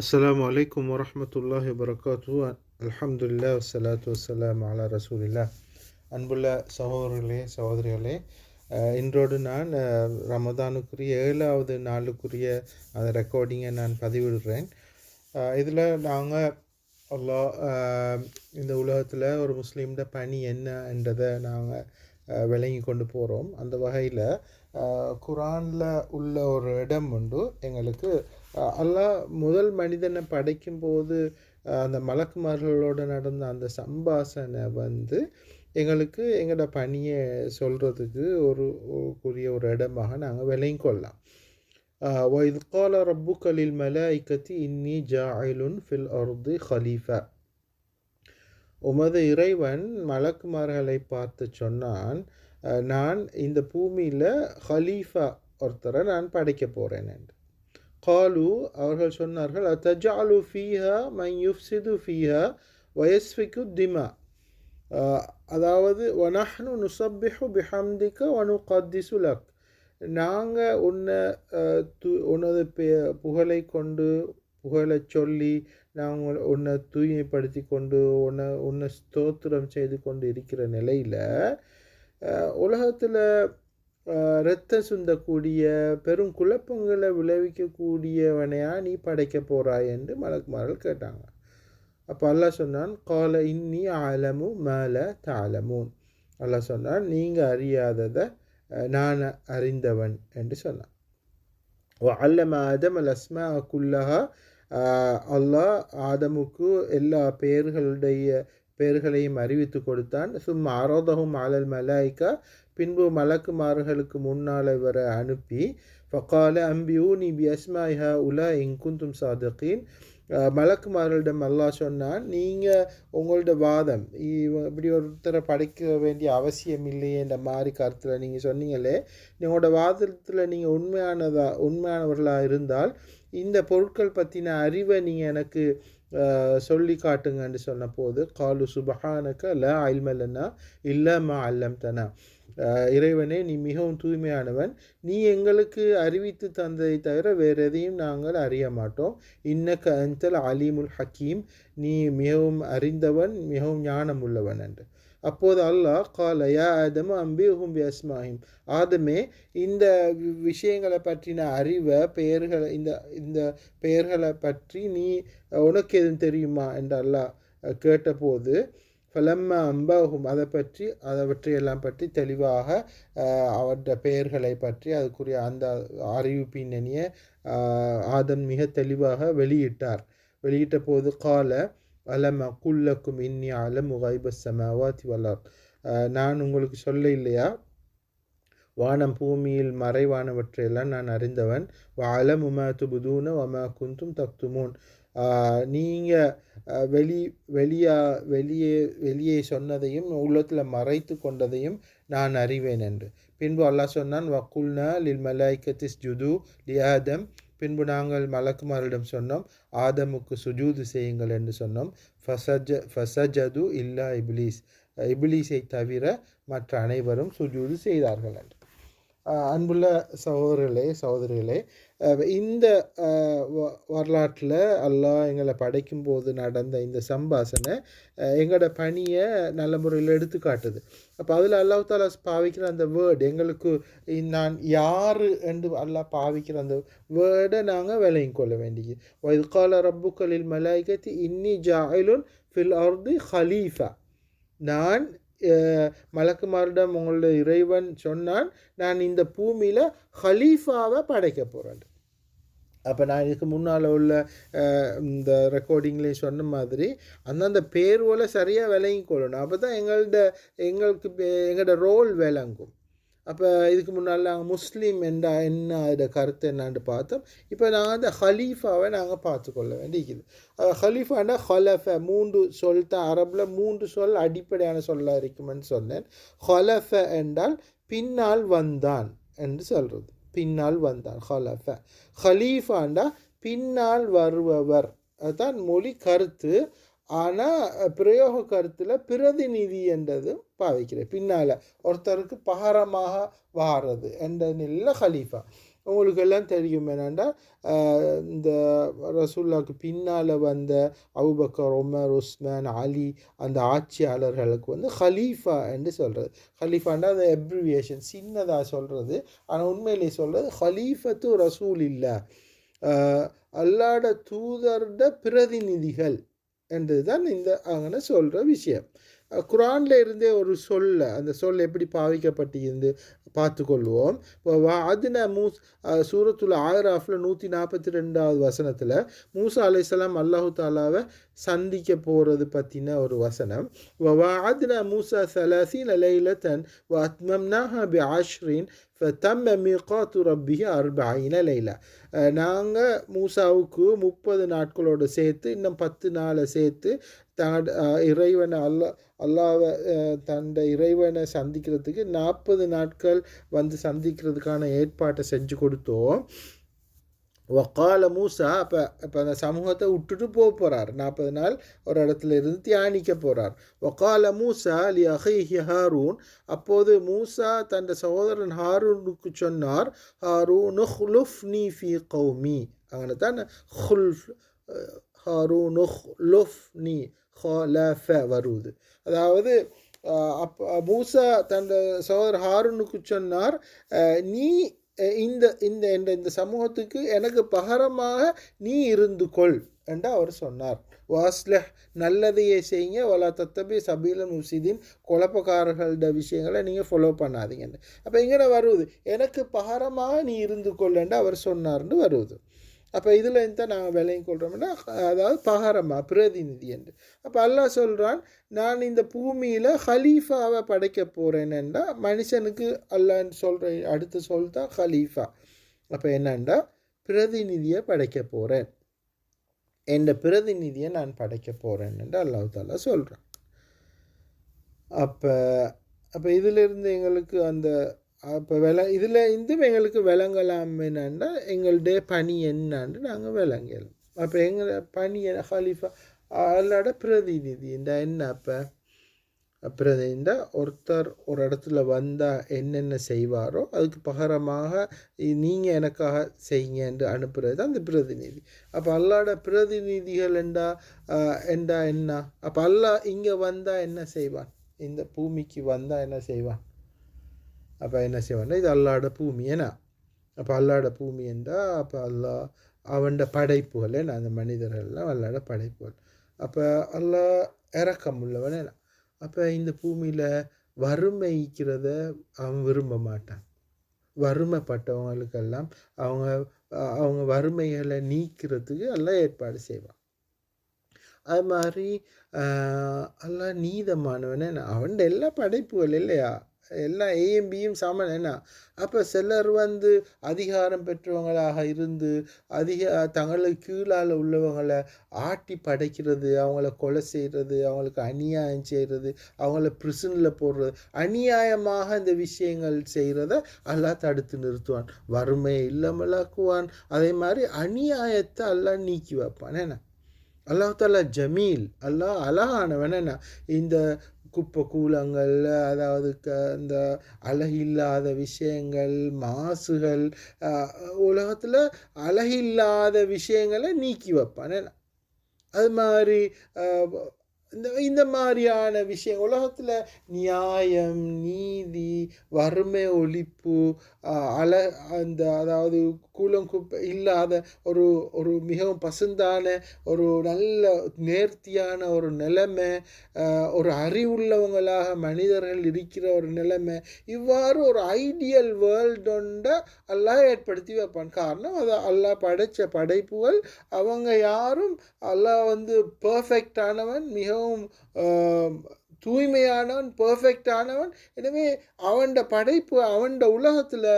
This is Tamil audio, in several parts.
அஸ்லாம் வலைக்கம் வரமத்துல்லாஹி வரகாத்து அல்ஹம்துல்லா வலாத்து வலாம் அலா ரசூலில்லா அன்புள்ள சகோதரர்களே சகோதரிகளே இன்றோடு நான் ரமதானுக்குரிய ஏழாவது நாளுக்குரிய அந்த ரெக்கார்டிங்கை நான் பதிவிடுறேன். இதில் நாங்கள் அல்லாஹ் இந்த உலகத்தில் ஒரு முஸ்லீம்ட பணி என்னன்றதை நாங்கள் விளங்கி கொண்டு போகிறோம் அந்த வகையில் குரானில் உள்ள ஒரு இடம் உண்டு. எங்களுக்கு அல்லாஹ் முதல் மனிதனை படைக்கும் போது அஹ், அந்த மலக்குமார்களோடு நடந்த அந்த சம்பாஷணை வந்து எங்களுக்கு எங்களோட பணியை சொல்கிறதுக்கு ஒரு ஒரு- கூடிய ஒரு இடமாக நாங்கள் விளங்கி கொள்ளலாம் وإذ قال ربك للملائكة إني جاعل في الأرض خليفة உமது இறைவன் மலக்குமார்களை பார்த்து சொன்னான் அஹ், நான் இந்த பூமியில் ஹலீஃபா ஒருத்தரை நான் படைக்க போகிறேன் என்று காலு அவர்கள் சொன்னார்கள் அத்தஜாலு ஃபீஹா மை யுஃப்சிது ஃபீஹா வயஸ்விக்கு திமா. அதாவது வனஹ்னு நுசப்பிஹு பிஹம்திக வனு கத்திசுலக் நாங்கள் உன்னை து உனது புகழை கொண்டு புகழை சொல்லி நாங்கள் உன்னை தூய்மைப்படுத்தி கொண்டு உன்னை உன்னை ஸ்தோத்திரம் செய்து கொண்டு இருக்கிற நிலையில் உலகத்தில் இரத்த சுந்தக்கூடிய பெரும் குழப்பங்களை விளைவிக்கக்கூடியவனையா நீ படைக்க போகிறாய் என்று மலக்குமார்கள் கேட்டாங்க. அப்போ அல்லாஹ் சொன்னான் கால இன்னி ஆலமு மேல தாளமும் அல்லாஹ் சொன்னான் நீங்கள் அறியாததை நான் அறிந்தவன் என்று சொன்னான். ஓ அல்லம ஆதம் அல் அஸ்மா குல்லஹா. அல்லாஹ் ஆதமுக்கு எல்லா பெயர்களுடைய பெயர்களையும் அறிவித்து கொடுத்தான். சும் அரோதகும் அலல் மலாய்க்கா பின்பு மலக்குமார்களுக்கு முன்னால் இவரை அனுப்பி ஃபக்கால அம்பியூ நீ பி அஸ்மாயிஹா உலா இங்குந்தும் சாதகீன் மலக்குமார்களிடம் அல்லாஹ் சொன்னால் நீங்கள் உங்களோட வாதம் இப்படி ஒருத்தரை படைக்க வேண்டிய அவசியம் இல்லையேன்ற மாதிரி கருத்தில் நீங்கள் சொன்னீங்களே உங்களோட வாதத்தில் நீங்கள் உண்மையானதா உண்மையானவர்களாக இருந்தால் இந்த பொருட்கள் பற்றின அறிவை நீங்கள் எனக்கு சொல்லி காட்டுங்கன்னு சொன்ன போது காலு சுபஹானக்க ல அல்மலனா இல்லம்மா அல்லம் தனா. இறைவனே நீ மிகவும் தூய்மையானவன். நீ எங்களுக்கு அறிவித்து தந்ததை தவிர வேறு எதையும் நாங்கள் அறிய மாட்டோம். இன்னக்கு அந்தல் அலீமுல் ஹக்கீம். நீ மிகவும் அறிந்தவன் மிகவும் ஞானம் உள்ளவன் என்று. அப்போது அல்லாஹ் கால யா ஆதம அம்பிஹும் பி அஸ்மாஹிம். ஆதமே இந்த வி- விஷயங்களை பற்றின அறிவை பெயர்களை இந்த இந்த பெயர்களை பற்றி நீ உனக்கு எதுவும் தெரியுமா? என்று அல்லாஹ் கேட்டபோது பலம்ம அம்பாஹும் அதை பற்றி அவற்றையெல்லாம் பற்றி தெளிவாக அவற்ற பெயர்களை பற்றி அதுக்குரிய அந்த அறிவு பின்னணியை ஆதன் ஆதம் மிக தெளிவாக வெளியிட்டார். வெளியிட்ட போது கால அலம குல்லக்கும் இன்னி அலம் கைப சமாவாத்தி வல்லார் நான் உங்களுக்கு சொல்ல இல்லையா? வானம் பூமியில் மறைவானவற்றையெல்லாம் நான் அறிந்தவன். வாலம் உமா துபுதூன வமா குந்தும் தக்துமோன். நீங்கள் வெளி வெளியா வெளியே வெளியே சொன்னதையும் உள்ளத்தில் மறைத்து கொண்டதையும் நான் அறிவேன் என்று. பின்பு அல்லாஹ் சொன்னான் வக்குல்னா லில் மலாய்கத்திஸ் ஜுது லி ஆதம். பின்பு நாங்கள் மலக்குமாரிடம் சொன்னோம் ஆதமுக்கு சுஜூது செய்யுங்கள் என்று சொன்னோம் ஃபசஜ ஃபசஜது இல்லா இப்லீஸ். இப்லீஸை தவிர மற்ற அனைவரும் சுஜூது செய்தார்கள் என்று. அன்புள்ள சகோதரர்களே சகோதரிகளே இந்த வரலாற்றில் அல்லாஹ் எங்களை படைக்கும் போது நடந்த இந்த சம்பாசனை எங்களோட பணியை நல்ல முறையில் எடுத்து காட்டுது அப்போ அதில் அல்லாஹ் தாலா பாவிக்கிற அந்த வேர்டு எங்களுக்கு நான் யார் என்று அல்லாஹ் பாவிக்கிற அந்த வேர்டை நாங்கள் விளங்கிக் கொள்ள வேண்டியது. வயது கால ரப்புக்களில் மலாய்கத்தி இன்னி ஜாயிலுன் ஃபில் அர்தி ஹலீஃபா நான் மலக்குமாரிடம் உங்களுடைய இறைவன் சொன்னான் நான் இந்த பூமியில் ஹலீஃபாவை படைக்க போகிறேன் அப்போ நான் இதுக்கு முன்னால் உள்ள இந்த ரெக்கார்டிங்லேயும் சொன்ன மாதிரி அந்தந்த பேர் போல் சரியாக விளங்கி கொள்ளணும் அப்போ தான் எங்கள்ட எங்களுக்கு பே- எங்களோட ரோல் விளங்கும். அப்போ இதுக்கு முன்னால் நாங்கள் முஸ்லீம் என்ற என்ன அதோட கருத்து என்னான்னு பார்த்தோம். இப்போ நாங்கள் அந்த ஹலீஃபாவை நாங்கள் பார்த்துக்கொள்ள வேண்டியிருக்குது. ஹலீஃபாண்டா ஹொலஃப மூன்று சொல் தான் அரபில் மூன்று சொல் அடிப்படையான சொல்லாக இருக்குமென்னு சொன்னேன். ஹொலஃப என்றால் பின்னால் வந்தான் என்று சொல்கிறது பின்னால் வந்தான் ஹலஃப. ஹலீஃபாண்டா பின்னால் வருபவர். அதுதான் மொழி கருத்து. ஆனால் பிரயோக கருத்தில் பிரதிநிதி என்றது பாவிக்கிறேன் பின்னால் ஒருத்தருக்கு பகரமாக வாரது. என்ற நிலையில் ஹலீஃபா உங்களுக்கு எல்லாம் தெரியும் என்னென்னா இந்த ரசூல்லாவுக்கு பின்னால் வந்த அபுபக்கர் உமர் உஸ்மான் அலி அந்த ஆட்சியாளர்களுக்கு வந்து ஹலீஃபா என்று சொல்கிறது ஹலீஃபாண்டா அந்த எப்ரிவியேஷன் சின்னதாக சொல்கிறது ஆனால் உண்மையிலே சொல்கிறது ஹலீஃபத்து ரசூல் இல்லை அல்லாட தூதர்ட பிரதிநிதிகள் என்றுதான் இந்த அங்கே சொல்கிற விஷயம். குரான்ல இருந்தே ஒரு சொல்ல அந்த சொல் எப்படி பாவிக்கப்பட்டிருந்து பார்த்துக்கொள்வோம். இப்போ அதுன மூஸ் சூரத்துல ஆயிராஃபில் நூற்றி நாற்பத்தி ரெண்டாவது வசனத்தில் மூசா அலைசலாம் அல்லாஹு தாலாவை சந்திக்க போகிறது பற்றின ஒரு வசனம். வவாத்னா மூசா சலாசின் லைலத்தன் வத்மம்னாஹா பி ஆஷ்ரின் தம் மீகாத்து ரப்பிஹி அர்பாயின லைலா. நாங்கள் மூசாவுக்கு முப்பது நாட்களோடு சேர்த்து இன்னும் பத்து நாளை சேர்த்து தன் இறைவனை அல்லா அல்லாவை தன்னை இறைவனை சந்திக்கிறதுக்கு நாற்பது நாட்கள் வந்து சந்திக்கிறதுக்கான ஏற்பாட்டை செஞ்சு கொடுத்தோம். வக்கால மூசா அப்போ இப்போ அந்த சமூகத்தை விட்டுட்டு போக போகிறார் நாற்பது நாள் ஒரு இடத்துல இருந்து தியானிக்க போகிறார் வக்கால மூசா லி அஹி ஹாரூன் அப்போது மூசா தன் சகோதரன் ஹாரூனுக்கு சொன்னார் ஹாரூன் ஹுலுஃப் நீ ஃபி கௌமி அங்கே தான் ஹுல்ஃப் ஹாரூன் லுஃப் நீ ஹலஃப வருது அதாவது அப் மூசா தன் சகோதரர் ஹாரூனுக்கு சொன்னார் நீ இந்த இந்த என்ற இந்த சமூகத்துக்கு எனக்கு பகரமாக நீ இருந்து கொள் என்று அவர் சொன்னார். வாஸ்ல நல்லதையே செய்யுங்க. வலா தத்தபி சபீலன் உசிதீன் குழப்பக்காரர்களோட விஷயங்களை நீங்கள் ஃபாலோ பண்ணாதீங்கன்னு. அப்போ இங்கே வருவது எனக்கு பகரமாக நீ இருந்து கொள்ளண்டு அவர் சொன்னார்னு வருவது அப்போ இதில் இருந்து நாங்கள் விலையும் கொள்கிறோம்னா அதாவது பகாரமா பிரதிநிதி என்று. அப்போ அல்லாஹ் சொல்கிறான் நான் இந்த பூமியில் ஹலீஃபாவை படைக்க போகிறேன்னுண்டா மனுஷனுக்கு அல்லான்னு சொல்கிற அடுத்து சொல் தான் ஹலீஃபா. அப்போ என்னண்டா பிரதிநிதியை படைக்க போகிறேன் என்ற பிரதிநிதியை நான் படைக்க போகிறேன்னு அல்லாஹ் தாலா சொல்கிறான் அப்போ அப்போ இதிலிருந்து எங்களுக்கு அந்த அப்போ வில இதில் இருந்து எங்களுக்கு விளங்கலாம் என்னன்னா எங்களுடைய பணி என்னான்னு நாங்கள் விளங்கலாம். அப்போ எங்களை பணி ஹலிஃபா அல்லாட பிரதிநிதி இந்த என்ன அப்போ? பிரதிநிதா ஒருத்தர் ஒரு இடத்துல வந்தால் என்னென்ன செய்வாரோ அதுக்கு பகரமாக நீங்கள் எனக்காக செய்யுங்க என்று தான் அந்த பிரதிநிதி. அப்போ அல்லாட பிரதிநிதிகள் என்றா என்றா என்ன? அப்போ அல்லா இங்கே வந்தால் என்ன செய்வான்? இந்த பூமிக்கு வந்தால் என்ன செய்வான்? அப்போ என்ன செய்வான்னா இது அல்லாட பூமி ஏன்னா அப்போ அல்லாட பூமி என்றால் அப்போ அல்லா அவன்ட படைப்புகள் என்ன? அந்த மனிதர்கள்லாம் அல்லாட படைப்புகள். அப்போ அல்லா இறக்கம் உள்ளவன் என்ன? அப்போ இந்த பூமியில் வறுமைக்கிறத அவன் விரும்ப மாட்டான். வறுமைப்பட்டவங்களுக்கெல்லாம் அவங்க அவங்க வறுமைகளை நீக்கிறதுக்கு எல்லாம் ஏற்பாடு செய்வான். அது மாதிரி எல்லாம் நீதமானவனே அவன் எல்லா படைப்புகள் இல்லையா? எல்லாம் ஏயும் பியும் சமன் என்ன அப்போ சிலர் வந்து அதிகாரம் பெற்றவங்களாக இருந்து அதிக தங்களுக்கு கீழால் உள்ளவங்களை ஆட்டி படைக்கிறது அவங்கள கொலை செய்கிறது அவங்களுக்கு அநியாயம் செய்கிறது அவங்கள பிரிசனில் போடுறது அநியாயமாக இந்த விஷயங்கள் செய்கிறத எல்லாம் தடுத்து நிறுத்துவான். வறுமையை இல்லாமலாக்குவான். அதே மாதிரி அநியாயத்தை எல்லாம் நீக்கி வைப்பான். என்ன அல்லாஹால ஜமீல் அல்லாஹ் அழகானவன். என்ன இந்த குப்பை கூலங்கள் அதாவது க இந்த அழகில்லாத விஷயங்கள் மாசுகள் உலகத்தில் அழகில்லாத விஷயங்களை நீக்கி வைப்பான். அது மாதிரி இந்த இந்த மாதிரியான விஷயம் உலகத்தில் நியாயம் நீதி வறுமை ஒழிப்பு அல அந்த அதாவது கூலம் குப்பை இல்லாத ஒரு ஒரு மிகவும் பசுந்தான ஒரு நல்ல நேர்த்தியான ஒரு நிலைமை ஒரு அறிவுள்ளவங்களாக மனிதர்கள் இருக்கிற ஒரு நிலைமை இவ்வாறு ஒரு ஐடியல் வேர்ல்டொண்ட எல்லாம் ஏற்படுத்தி வைப்பான். காரணம் அது அல்லாஹ் படைத்த படைப்புகள். அவங்க யாரும் அல்லாஹ் வந்து பர்ஃபெக்டானவன் மிகவும் தூய்மையானவன் பர்ஃபெக்டானவன் எனவே அவன்ட படைப்பு அவன்ட உலகத்தில்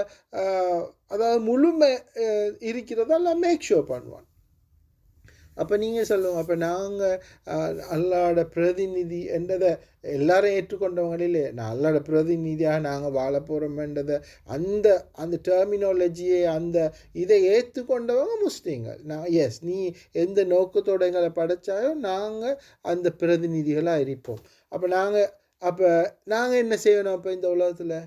அதாவது முழுமை இருக்கிறதெல்லாம் மேக் ஷோ பண்ணுவான். அப்போ நீங்கள் சொல்லுவோம் அப்போ நாங்கள் அல்லாட பிரதிநிதி என்றதை எல்லாரும் ஏற்றுக்கொண்டவங்க நான் அல்லாட பிரதிநிதியாக நாங்கள் வாழ போகிறோம்ன்றதை அந்த அந்த டெர்மினாலஜியை அந்த இதை ஏற்றுக்கொண்டவங்க முஸ்லீம்கள். நான் எஸ் நீ எந்த நோக்கத்தோட எங்களை படைச்சாயோ நாங்கள் அந்த பிரதிநிதிகளாக இருப்போம். அப்போ நாங்கள் அப்போ நாங்கள் என்ன செய்யணும் அப்போ இந்த உலகத்தில்?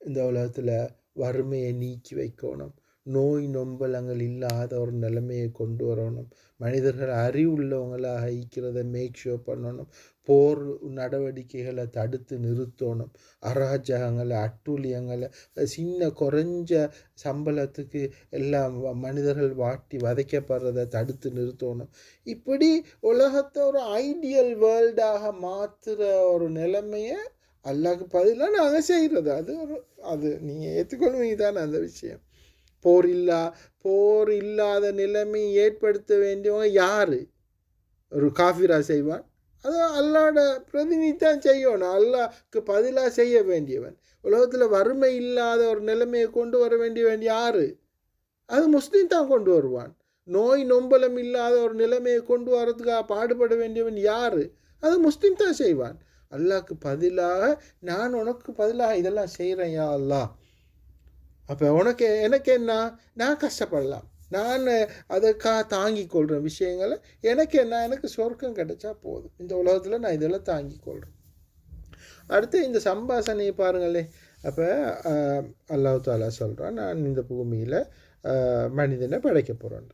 இந்த உலகத்தில் வறுமையை நீக்கி வைக்கணும். நோய் நொம்பலங்கள் இல்லாத ஒரு நிலைமையை கொண்டு வரணும். மனிதர்கள் அறிவுள்ளவங்களாக ஈக்கிறத மேக் ஷோ பண்ணணும். போர் நடவடிக்கைகளை தடுத்து நிறுத்தணும். அராஜகங்களை அட்டூழியங்களை சின்ன குறைஞ்ச சம்பளத்துக்கு எல்லாம் மனிதர்கள் வாட்டி வதைக்கப்படுறதை தடுத்து நிறுத்தணும். இப்படி உலகத்தை ஒரு ஐடியல் வேர்ல்டாக மாற்றுற ஒரு நிலைமையை அல்லாக்கு பதிலாக நாங்கள் செய்கிறது அது ஒரு அது நீங்கள் ஏற்றுக்கொள்வீங்க தானே அந்த விஷயம். போர் இல்லா போர் இல்லாத நிலைமை ஏற்படுத்த வேண்டியவங்க யார்? ஒரு காஃபிரா செய்வான். அது அல்லாட பிரதிநிதி தான் செய்யணும். அல்லாக்கு பதிலாக செய்ய வேண்டியவன். உலகத்தில் வறுமை இல்லாத ஒரு நிலைமையை கொண்டு வர வேண்டியவன் யார்? அது முஸ்லீம் தான் கொண்டு வருவான். நோய் நொம்பலம் இல்லாத ஒரு நிலைமையை கொண்டு வரதுக்காக பாடுபட வேண்டியவன் யார்? அது முஸ்லீம் தான் செய்வான். அல்லாக்கு பதிலாக நான் உனக்கு பதிலாக இதெல்லாம் செய்கிறேன் யா அல்லாஹ். அப்போ உனக்கு எனக்கு என்ன? நான் கஷ்டப்படலாம். நான் அதுக்காக தாங்கி கொள்கிற விஷயங்களை எனக்கு என்ன? எனக்கு சொர்க்கம் கிடைச்சா போதும். இந்த உலகத்தில் நான் இதெல்லாம் தாங்கி கொள்கிறேன் அடுத்து இந்த சம்பாசனையை பாருங்களே. அப்போ அல்லாஹ் தாலா சொல்கிறான் நான் இந்த பூமியில் மனிதனை படைக்க போகிறேன்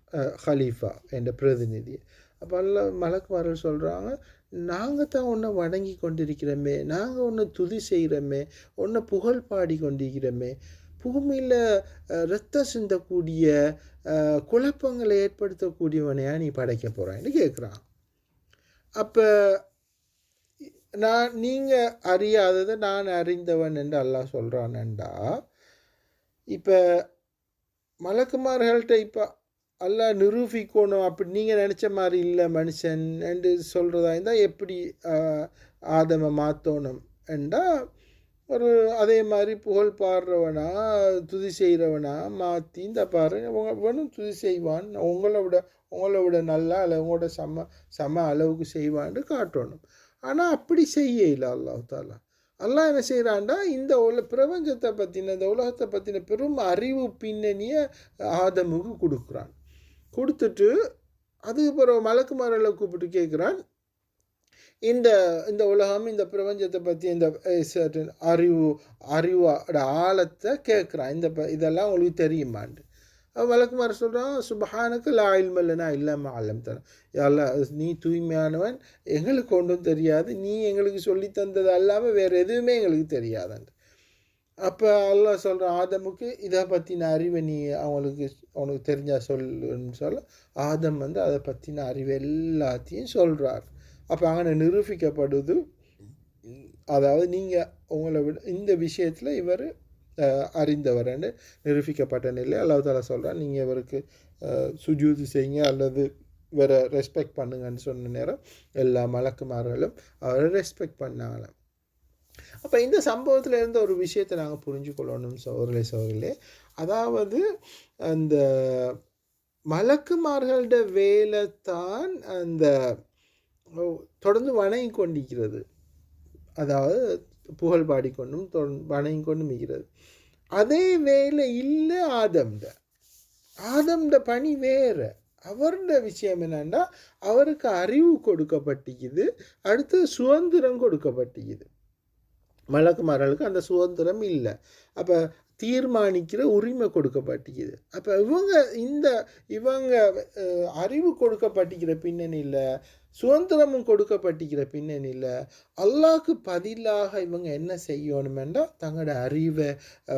ஹலீஃபா என்ற பிரதிநிதி. அப்போ அல்ல மலக்குமார்கள் சொல்கிறாங்க நாங்கள் தான் ஒன்றை வணங்கி கொண்டிருக்கிறோமே. நாங்கள் ஒன்று துதி செய்கிறோமே ஒன்றை புகழ் பாடி கொண்டிருக்கிறோமே. பூமியில் ரத்தம் சிந்தக்கூடிய குழப்பங்களை ஏற்படுத்தக்கூடியவனையா நீ படைக்க போகிறான்னு கேட்குறான் அப்போ நான் நீங்கள் அறியாததை நான் அறிந்தவன் என்று அல்லாஹ் சொல்கிறானண்டா இப்போ மலக்குமார்கள்ட்ட இப்போ எல்லாம் நிரூபிக்கணும் அப்படி நீங்கள் நினச்ச மாதிரி இல்லை மனுஷன் என்று சொல்கிறதா இருந்தால் எப்படி ஆதமை மாற்றணும் என்றால் ஒரு அதே மாதிரி புகழ் பாடுறவனா துதி செய்கிறவனா மாற்றி இந்த பாரு இவனும் துதி செய்வான் உங்களை விட உங்களை விட நல்லா அல்ல உங்களோட சம சம அளவுக்கு செய்வான்னு காட்டணும். ஆனால் அப்படி செய்ய இல்லை அல்லாஹ் தாலா அல்லாஹ் என்ன செய்கிறான்டா இந்த உல பிரபஞ்சத்தை பற்றின இந்த உலகத்தை பற்றின பெரும் அறிவு பின்னணியை ஆதமுக்கு கொடுக்குறான். கொடுத்துட்டு அதுக்கு பிறகு மலக்குமாரில் கூப்பிட்டு கேட்குறான் இந்த இந்த உலகம் இந்த பிரபஞ்சத்தை பற்றி இந்த அறிவு அறிவோட ஆழத்தை கேட்குறான் இந்த ப இதெல்லாம் உங்களுக்கு தெரியுமாண்டு. வழக்குமார் சொல்கிறான் சுபஹானுக்கு லா இல்மல்லனா இல்லாமல் ஆலம் தரும் எல்லாம் நீ தூய்மையானவன் எங்களுக்கு ஒன்றும் தெரியாது. நீ எங்களுக்கு சொல்லி தந்தது அல்லாமல் வேறு எதுவுமே எங்களுக்கு தெரியாதுண்டு. அப்போ எல்லாம் சொல்கிறான் ஆதமுக்கு இதை பற்றின அறிவை நீ அவங்களுக்கு அவனுக்கு தெரிஞ்சால் சொல்லுன்னு சொல்ல ஆதம் வந்து அதை பற்றின அறிவு எல்லாத்தையும் சொல்கிறார் அப்போ அங்கே நிரூபிக்கப்படுது. அதாவது நீங்கள் உங்களை விட இந்த விஷயத்தில் இவர் அறிந்தவர்னு நிரூபிக்கப்பட்ட நிலை. அல்லாஹ் தாலா சொல்கிறார் நீங்கள் இவருக்கு சுஜூதி செய்யுங்க அல்லது இவரை ரெஸ்பெக்ட் பண்ணுங்கன்னு சொன்ன நேரம் எல்லா மலக்குமார்களும் அவரை ரெஸ்பெக்ட் பண்ணாங்களாம் அப்போ இந்த சம்பவத்தில் இருந்த ஒரு விஷயத்தை நாங்கள் புரிஞ்சுக்கொள்ளணும் சோர்களே சோர்களே அதாவது அந்த மலக்குமார்களோட வேலை தான் அந்த தொடர்ந்து வணங்கி கொண்டிருக்கிறது அதாவது புகழ் பாடிக்கொண்டும் தொடர்ந்து வணங்கி கொண்டும் இருக்கிறது அதே வேலை இல்லை ஆதம்ட. ஆதம்ட பணி வேறு. அவரோட விஷயம் என்னன்னா அவருக்கு அறிவு கொடுக்கப்பட்டிக்குது அடுத்து சுதந்திரம் கொடுக்கப்பட்டிக்குது மலக்குமார்களுக்கு அந்த சுதந்திரம் இல்லை. அப்போ தீர்மானிக்கிற உரிமை கொடுக்கப்பட்டிக்குது அப்போ இவங்க இந்த இவங்க அறிவு கொடுக்கப்பட்டிக்கிற பின்னணியில் சுதந்திரமும் கொடுக்கப்பட்டிருக்கிற பின்னணியில் அல்லாஹ்க்கு பதிலாக இவங்க என்ன செய்யணுமெண்டா தங்களோட அறிவை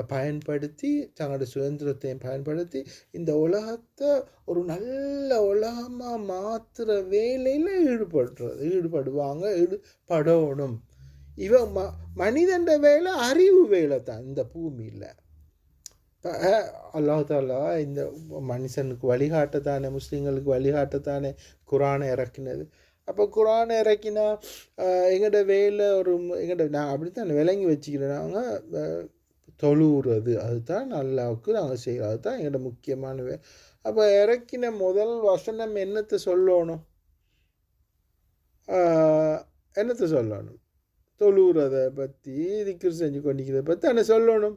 பயன்படுத்தி தங்களோட சுதந்திரத்தையும் பயன்படுத்தி இந்த உலகத்தை ஒரு நல்ல உலகமாக மாற்றுற வேலையில் ஈடுபடுறது ஈடுபடுவாங்க ஈடுபடணும். இவன் ம மனிதன்ற வேலை அறிவு வேலை தான் இந்த பூமியில். அல்லாஹாலா இந்த மனுஷனுக்கு வழிகாட்டத்தானே முஸ்லீம்களுக்கு வழிகாட்டத்தானே குரானை இறக்கினது. அப்போ குரானை இறக்கினா எங்கள்கிட்ட வேலை ஒரு எங்கள்ட நான் அப்படித்தான் விளங்கி வச்சுக்கிறேன். நாங்கள் தொழுவுறது அதுதான் நல்லாவுக்கு நாங்கள் செய்கிறோம் அதுதான் எங்களோட முக்கியமான வே அப்போ இறக்கின முதல் வசனம் என்னத்தை சொல்லணும்? என்னத்தை சொல்லணும்? தொழுகிறதை பற்றி திக்கிர் செஞ்சு கொண்டிக்கிறத பற்றி என்ன சொல்லணும்.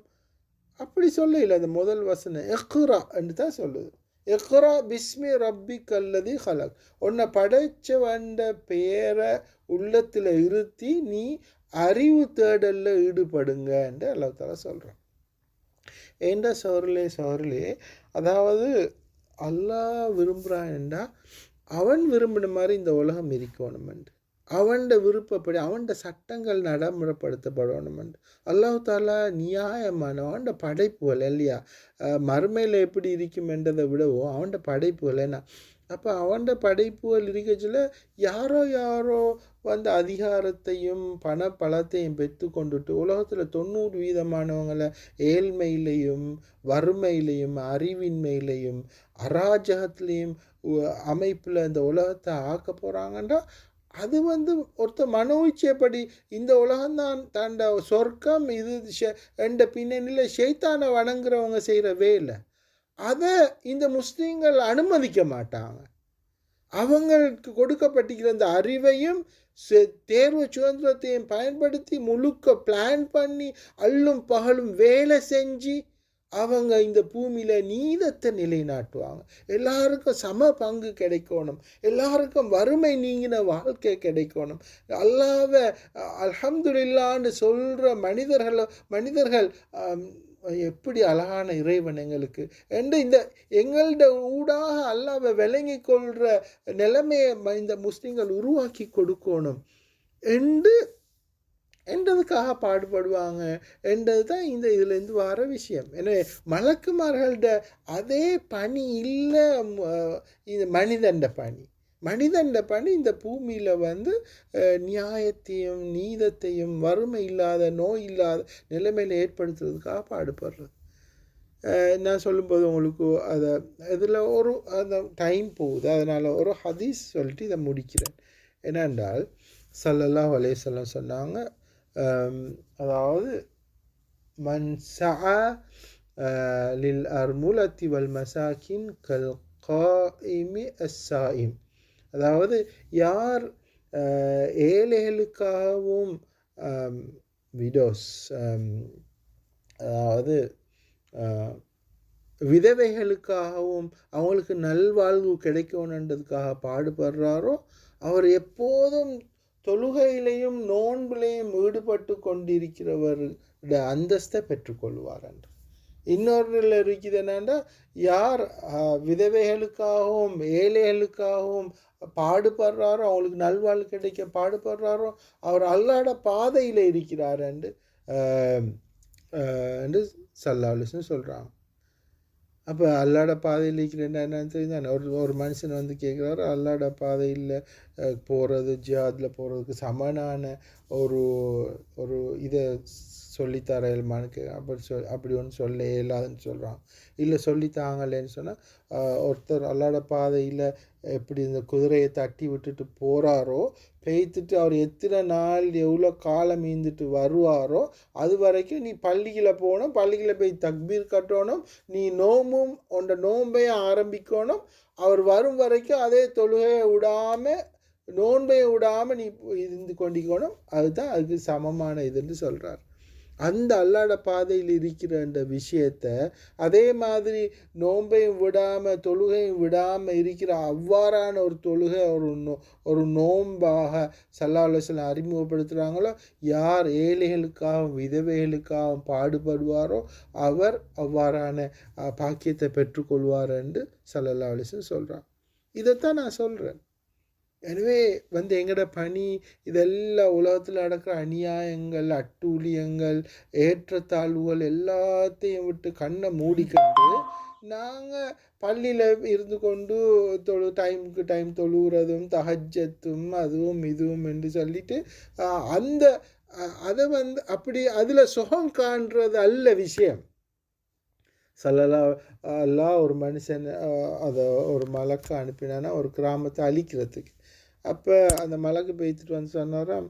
அப்படி சொல்ல இல்லை அந்த முதல் வசனம். எக்ரா என்று தான் சொல்லுது. எக்ரா பிஸ்மி ரப்பி கல்லதி ஹலக். உன்னை படைச்ச வந்த பெயரை உள்ளத்தில் இருத்தி நீ அறிவு தேடலில் ஈடுபடுங்க என்று அல்லா சொல்கிறான் ஏண்டா சோர்லே சோர்லே அதாவது அல்லா விரும்புகிறான்டா அவன் விரும்பின மாதிரி இந்த உலகம் இருக்கணுமெண்டு அவன்ட விருப்பப்படி அவன்ட சட்டங்கள் நடைமுறைப்படுத்தப்படணுமெண்டு அல்லாஹ் தாலா நியாயமான அவன்ட படைப்புகள் இல்லையா? மறுமையில் எப்படி இருக்குமென்றதை விடவும் அவன்ட படைப்புகள் என்ன? அப்போ அவன்ட படைப்புகள் இருக்கச்சில் யாரோ யாரோ வந்து அதிகாரத்தையும் பண பலத்தையும் பெற்று கொண்டுட்டு உலகத்தில் தொண்ணூறு வீதமானவங்களை ஏழ்மையிலையும் வறுமையிலையும் அறிவின்மையிலையும் அராஜகத்திலையும் அமைப்பில் இந்த உலகத்தை ஆக்க போகிறாங்கன்றா அது வந்து ஒருத்தர் மனோ இச்சைப்படி இந்த உலகம்தான் தாண்ட சொர்க்கம் இது ஷெ- என்ற பின்னணியில் ஷெய்தானை வணங்குறவங்க செய்கிற வேலை. அதை இந்த முஸ்லீம்கள் அனுமதிக்க மாட்டாங்க. அவங்களுக்கு கொடுக்கப்பட்டிருக்கிற அந்த அறிவையும் தேர்வு சுதந்திரத்தையும் பயன்படுத்தி முழுக்க பிளான் பண்ணி அல்லும் பகலும் வேலை செஞ்சு அவங்க இந்த பூமியில் நீதத்தை நிலைநாட்டுவாங்க. எல்லாருக்கும் சம பங்கு கிடைக்கணும். எல்லாருக்கும் வறுமை நீங்கின வாழ்க்கை கிடைக்கணும். அல்லாவை அல்ஹம்துலில்லான்னு சொல்கிற மனிதர்களோ மனிதர்கள் எப்படி அழகான இறைவன் எங்களுக்கு. என்று இந்த எங்கள்ட ஊடாக அல்லாவை விளங்கி கொள்கிற நிலைமையை ம- இந்த முஸ்லீம்கள் உருவாக்கி கொடுக்கணும். என்று என்றதுக்காக பாடுபடுவாங்க. என்றது தான் இந்த இதுலேருந்து வர விஷயம். எனவே மலக்குமார்கள்ட அதே பணி இல்லை இது மனிதண்ட பணி. மனிதண்ட பணி இந்த பூமியில் வந்து நியாயத்தையும் நீதத்தையும் வறுமை இல்லாத நோய் இல்லாத நிலைமையில் ஏற்படுத்துறதுக்காக பாடுபடுறது. நான் சொல்லும்போது உங்களுக்கு அதை இதில் ஒரு அந்த டைம் போகுது. அதனால் ஒரு ஹதீஸ் சொல்லிட்டு இதை முடிக்கிறேன். என்னென்றால் சல்லல்லா அலைஹி சொன்னாங்க அதாவது மன்சா லில் அர்முலத்தி வல் மசாக்கின் கல் காயிமி அஸ்ஸாயிம் அதாவது யார் ஏழைகளுக்காகவும் விடோஸ் அதாவது விதவைகளுக்காகவும் அவங்களுக்கு நல்வாழ்வு கிடைக்கணுன்றதுக்காக பாடுபடுறாரோ அவர் எப்போதும் தொழுகையிலையும் நோன்பிலையும் ஈடுபட்டு கொண்டிருக்கிறவருடைய அந்தஸ்தை பெற்றுக்கொள்வார் என்று. இன்னொருல இருக்குது என்னென்னா யார் விதவைகளுக்காகவும் ஏழைகளுக்காகவும் பாடுபடுறாரோ அவங்களுக்கு நல்வாழ்வு கிடைக்க பாடுபடுறாரோ அவர் அல்லாட பாதையில் இருக்கிறார் என்று ஆஹ், என்று சொல்கிறாங்க அப்போ அல்லாட பாதையில் இருக்கிறேன்னா என்னன்னு தெரியுதானே? ஒரு ஒரு மனுஷன் வந்து கேட்குறாரு அல்லாட பாதையில் போகிறது ஜியாதில் போகிறதுக்கு சமனான ஒரு ஒரு இதை சொல்லித்தர இயல்மான்னு அப்படி சொல் அப்படி ஒன்று சொல்ல இயலாதுன்னு சொல்கிறான் இல்லை சொல்லித்தாங்கலேன்னு சொன்னால் ஒருத்தர் அல்லாட பாதையில் எப்படி இந்த குதிரையை தட்டி விட்டுட்டு போகிறாரோ பெய்த்துட்டு அவர் எத்தனை நாள் எவ்வளோ காலம் ஈந்துட்டு வருவாரோ அது வரைக்கும் நீ பள்ளியில் போகணும் பள்ளியில் போய் தக்பீர் கட்டணும் நீ நோம்பும் உண்ட நோன்பையும் ஆரம்பிக்கணும் அவர் வரும் வரைக்கும் அதே தொழுகையை விடாமல் நோன்பையை விடாமல் நீ இருந்து கொண்டிக்கணும் அதுதான் அதுக்கு சமமான இதுன்னு சொல்கிறார் அந்த அல்லாட பாதையில் இருக்கிற அந்த விஷயத்த அதே மாதிரி நோன்பையும் விடாமல் தொழுகையும் விடாமல் இருக்கிற அவ்வாறான ஒரு தொழுகை ஒரு நோ ஒரு நோன்பாக சல்லாஹ் அறிமுகப்படுத்துகிறாங்களோ யார் ஏழைகளுக்காகவும் விதவைகளுக்காகவும் பாடுபடுவாரோ அவர் அவ்வாறான பாக்கியத்தை பெற்றுக்கொள்வார் என்று சல்லல்லா சொல்கிறான் இதைத்தான் நான் சொல்கிறேன் எனவே வந்து எங்களோட பணி இதெல்லாம் உலகத்தில் நடக்கிற அநியாயங்கள் அட்டூழியங்கள் ஏற்றத்தாழ்வுகள் எல்லாத்தையும் விட்டு கண்ணை மூடிக்கொண்டு நாங்கள் பள்ளியில் இருந்து கொண்டு தொழு டைமுக்கு டைம் தொழுகிறதும் தஹஜத்தும் அதுவும் இதுவும் என்று சொல்லிட்டு அந்த அதை வந்து அப்படி அதில் சுகம் காண்றது அல்ல விஷயம். சல்லலா எல்லாம் ஒரு மனுஷன் அதை ஒரு மலக்க அனுப்பினான்னா ஒரு கிராமத்தை அழிக்கிறதுக்கு. அப்போ அந்த மலக்கு பெய்த்துட்டு வந்து சொன்னாராம்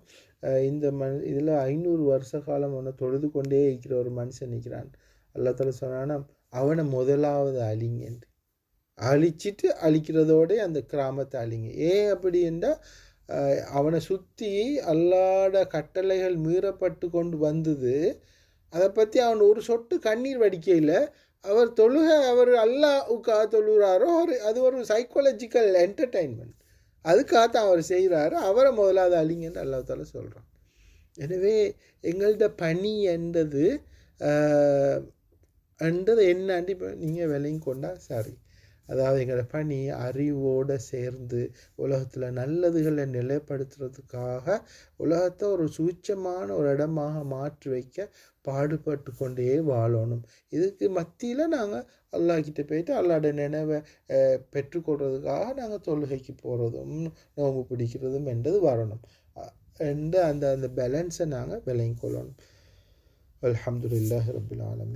இந்த மண் இதில் ஐநூறு வருஷ காலம் ஒன்று தொழுது கொண்டே இருக்கிற ஒரு மனுஷன் நிற்கிறான் அல்லா சொன்னான்னா அவனை முதலாவது அழிங்கன்ட்டு அழிச்சிட்டு அழிக்கிறதோட அந்த கிராமத்தை அழிங்க. ஏன் அப்படி என்றால் அவனை சுற்றி அல்லாட கட்டளைகள் மீறப்பட்டு கொண்டு வந்தது. அதை பற்றி அவன் ஒரு சொட்டு கண்ணீர் வடிக்கையில் அவர் தொழுக அவர் அல்லாவுக்காக தொழுகிறாரோ ஒரு அது ஒரு சைக்காலஜிக்கல் என்டர்டைன்மெண்ட் அதுக்காக தான் அவர் செய்கிறாரு. அவரை முதலாவது அழிங்கன்னு அல்லாத்தால சொல்கிறான் எனவே எங்கள்ட பணி என்றது என்றது என்னன்னு இப்போ நீங்கள் விலையும் கொண்டா சரி. அதாவது எங்களோட பணி அறிவோடு சேர்ந்து உலகத்தில் நல்லதுகளை நிலைப்படுத்துறதுக்காக உலகத்தை ஒரு சூட்சமான ஒரு இடமாக மாற்றி வைக்க பாடுபட்டு கொண்டே வாழணும். இதுக்கு மத்தியில் நாங்கள் அல்லாக்கிட்ட போயிட்டு அல்லாட நினைவை அஹ், பெற்றுக்கொள்றதுக்காக நாங்கள் தொழுகைக்கு போகிறதும் நோம்பு பிடிக்கிறதும் என்றது வரணும். அஹ், என்ற அந்த அந்த பேலன்ஸை நாங்கள் விளங்கிக் கொள்ளணும். அலமதுல்லாஹ் ரபுல் ஆலமி